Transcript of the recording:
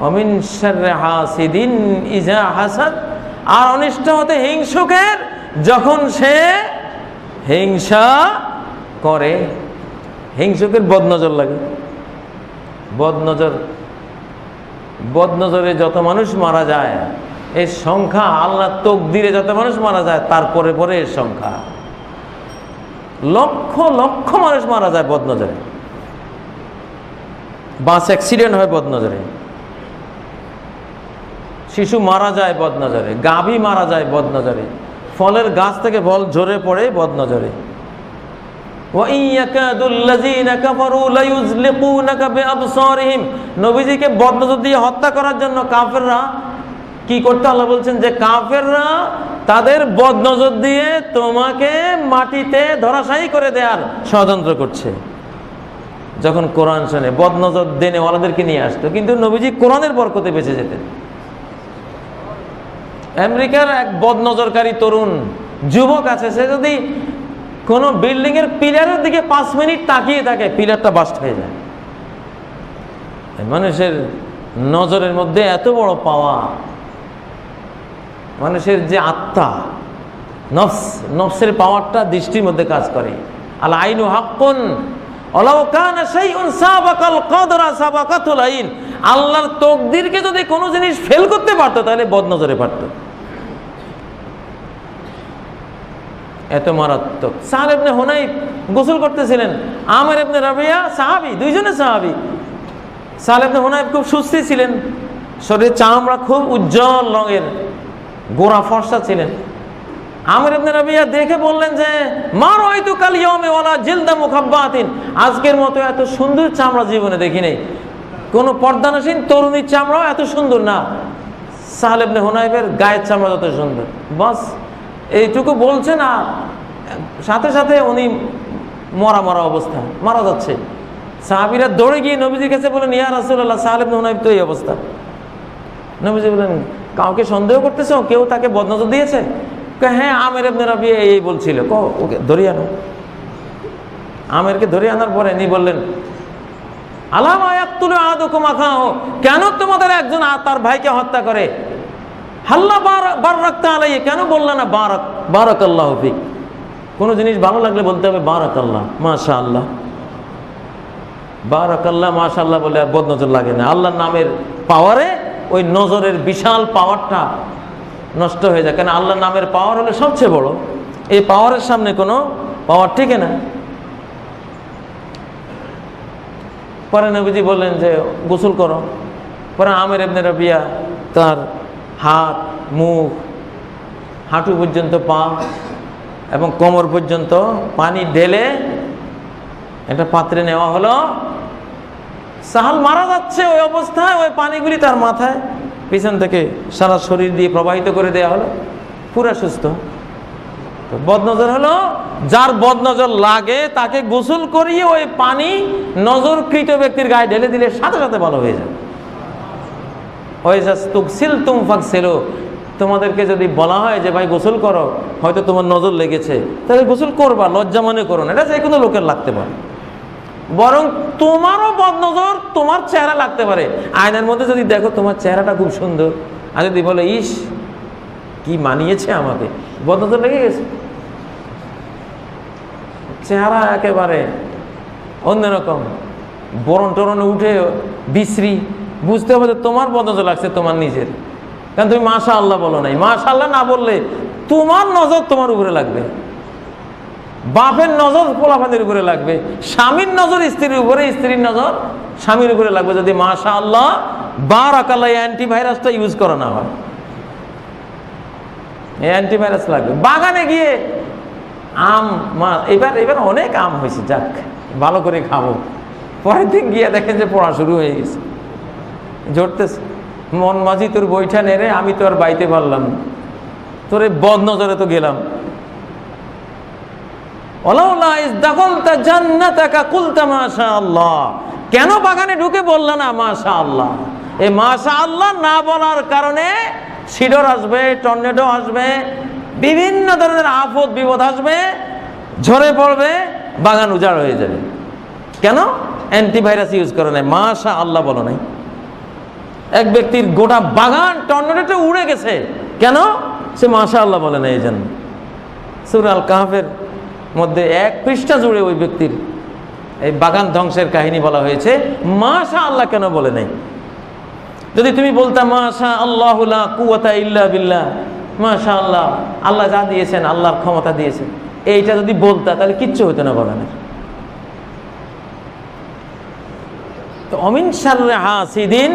অমিন হাসিদিন ইজা হাসাদ। আর অনিষ্ট হতে হিংসুকের যখন সে হিংসা করে, হিংসুকের বদনজর লাগে। বদনজর, বদনজরে যত মানুষ মারা যায়, এর সংখ্যা আল্লাহ তকদিরে যত মানুষ মারা যায় তারপরে পরে এর সংখ্যা। লক্ষ লক্ষ মানুষ মারা যায় বদনজরে। বাস অ্যাক্সিডেন্ট হয় বদনজরে। শিশু মারা যায় বদনজরে, গাভী মারা যায় বদনজরে, ফলের গাছ থেকে ফল ঝরে পড়ে বদনজরে। নবীজিকে বদনজর দিয়ে হত্যা করার জন্য কাফেররা কি করতে আল্লাহ বলছেন যে কাফেররা তাদের বদনজর দিয়ে তোমাকে মাটিতে ধরাশাই করে দেওয়ার ষড়যন্ত্র করছে। যখন কোরআন শোনে, বদনজর দেনে ওয়ালাদেরকে নিয়ে আসতো, কিন্তু নবীজি কোরআনের বরকতে বেঁচে যেতেন। আমেরিকার এক বদনজরকারী তরুণ যুবক আছে, সে যদি কোনো বিল্ডিং এর পিলারের দিকে পাঁচ মিনিট তাকিয়ে থাকে, পিলারটা বাস্ট হয়ে যায়। মানুষের নজরের মধ্যে এত বড় পাওয়া, মানুষের যে আত্মা, নফস, নফসের পাওয়ারটা দৃষ্টির মধ্যে কাজ করে। আল আইনু হাক্কুন আল্লাহর তকদিরকে যদি কোনো জিনিস ফেল করতে পারতো, তাহলে বদনজরে পারতো। এত মারাত্মক। সাহাব এবনে হোনাই গোসল করতেছিলেন। আমার এবনে রাবিয়া সাহাবি দুইজনে সাহাবি। সাহাব এবনে হোনাই খুব সুস্থি ছিলেন। শরীরের চামড়া খুব উজ্জ্বল রঙের, গোড়া ফর্সা ছিলেন। আমির ইবনে রাবিয়া দেখে বললেন যে, মার হয়তো কাল ইয়মে ওয়ালা জিলদা মুখাব্বাতিন। আজকের মতো এত সুন্দর চামড়া জীবনে দেখি নেই। কোনো পর্দানাসীন তরুণীর চামড়াও এত সুন্দর না। সাহাল ইবনে গায়ের চামড়া যত সুন্দর। বাস এইটুকু বলছেন আর সাথে সাথে উনি মরা মরা অবস্থা, মারা যাচ্ছে। সাহাবিরা দৌড়ে গিয়ে নবীজির কাছে বলেন ইয়া রাসূলুল্লাহ সাহাল ইবনে হুনাইব তো এই অবস্থা। নবীজি বলেন কাউকে সন্দেহ করতেছো? কেউ তাকে বদনজর দিয়েছে? হ্যাঁ আমের রবি এই বলছিল। ক, ওকে ধরে আনো। আমেরকে ধরে আনার পরে নি বললেন, আলাম আয়াতুল আদুকুম আখাহ? কেন তোমাদের একজন তার ভাইকে হত্যা করে? হাল্লা বার বার রাখতে আলাই কেন বললে না বারাক বারাক আল্লাহ ফিক? কোনো জিনিস ভালো লাগলে বলতে হবে বারাক আল্লাহ মাশা আল্লাহ বারাক আল্লাহ মাশা আল্লাহ বলে আর বদনজর লাগে না। আল্লাহর নামের পাওয়ারে ওই নজরের বিশাল পাওয়ারটা নষ্ট হয়ে যায়। কেন আল্লাহর নামের পাওয়ার হলে সবচেয়ে বড়। এই পাওয়ারের সামনে কোনো পাওয়ার ঠিক না। পরে নবীজি বললেন যে, গোসল করো। পরে আমের এমনি রবিয়া তার হাত, মুখ, হাঁটু পর্যন্ত পা এবং কোমর পর্যন্ত পানি ঢেলে একটা পাত্রে নেওয়া হলো। সাহাল মারা যাচ্ছে ওই অবস্থায়, ওই পানিগুলি তার মাথায়। পিছন থেকে সারা শরীর দিয়ে প্রবাহিত করে দেওয়া হলো। পুরা সুস্থ। তো বদনজর হলো, যার বদনজর লাগে তাকে গোসল করিয়ে ওই পানি নজরকৃত ব্যক্তির গায়ে ঢেলে দিলে সাথে সাথে ভালো হয়ে যায় তোমাদেরকে যদি বলা হয় যে, ভাই, গোসল করো, হয়তো তোমার নজর লেগেছে। তাহলে গোসল করবা, লজ্জা মনে করো না। এটা যে কোনো লোকের লাগতে পারে। বরং তোমারও বদনজর তোমার চেহারা লাগতে পারে। আয়নার মধ্যে যদি দেখো তোমার চেহারাটা খুব সুন্দর, আর যদি বলে, ইস, কি মানিয়েছে আমাকে? বদনজর লেগে গেছে। চেহারা একেবারে অন্যরকম। বরণ টরণে উঠে বিশ্রী। বুঝতে হবে যে তোমার বদনজর লাগছে, তোমার নিজের। কারণ তুমি মাশা আল্লাহ বলো নাই। মাশা আল্লাহ না বললে তোমার নজর তোমার উপরে লাগবে। বাপের নজর পোলাপানের উপরে লাগবে। স্বামীর নজর স্ত্রীর উপরে, স্ত্রীর নজর স্বামীর উপরে লাগবে। যদি মাশা আল্লাহ বার আকাল্লা অ্যান্টিভাইরাসটা ইউজ করা না হয়। এই অ্যান্টিভাইরাস লাগবে। বাগানে গিয়ে আম, মা, এবার এবার অনেক আম হয়েছে, যাক, ভালো করে খাব। পরের দিন গিয়ে দেখেন যে পড়া শুরু হয়ে গেছে। জড়তেছে মন মাঝি তোর বইটা নেড়ে আমি তো আর বাইতে পারলাম না। তোর বদ নজরে তো গেলাম। কেন বাগানে ঢুকে বললা না মাশা আল্লাহ এই মাশা আল্লাহ না বলার কারণে সিডর আসবে, টর্নেডো আসবে, বিভিন্ন ধরনের আফত বিপদ আসবে, ঝরে পড়বে, বাগান উজাড় হয়ে যাবে। কেন? অ্যান্টিভাইরাস ইউজ করে নাই। মাশা আল্লাহ বলো নাই। এক ব্যক্তির গোটা বাগান টর্নেডোতে উড়ে গেছে। কেন? সে মাশা আল্লাহ বলে না, এই জন্য সুর আল কাহাফের মধ্যে এক পৃষ্ঠা জুড়ে ওই ব্যক্তির এই বাগান ধ্বংসের কাহিনী বলা হয়েছে। মাশা আল্লাহ কেন বলে নাই? যদি তুমি বলতা মাশা আল্লাহ কুয়াতা ইল্লা বিল্লাহ মাশা আল্লাহ আল্লাহ যা দিয়েছেন, আল্লাহর ক্ষমতা দিয়েছেন। এইটা যদি বলতা, তাহলে কিচ্ছু হতো না বাগানের তো অমিন সার হাসিদিন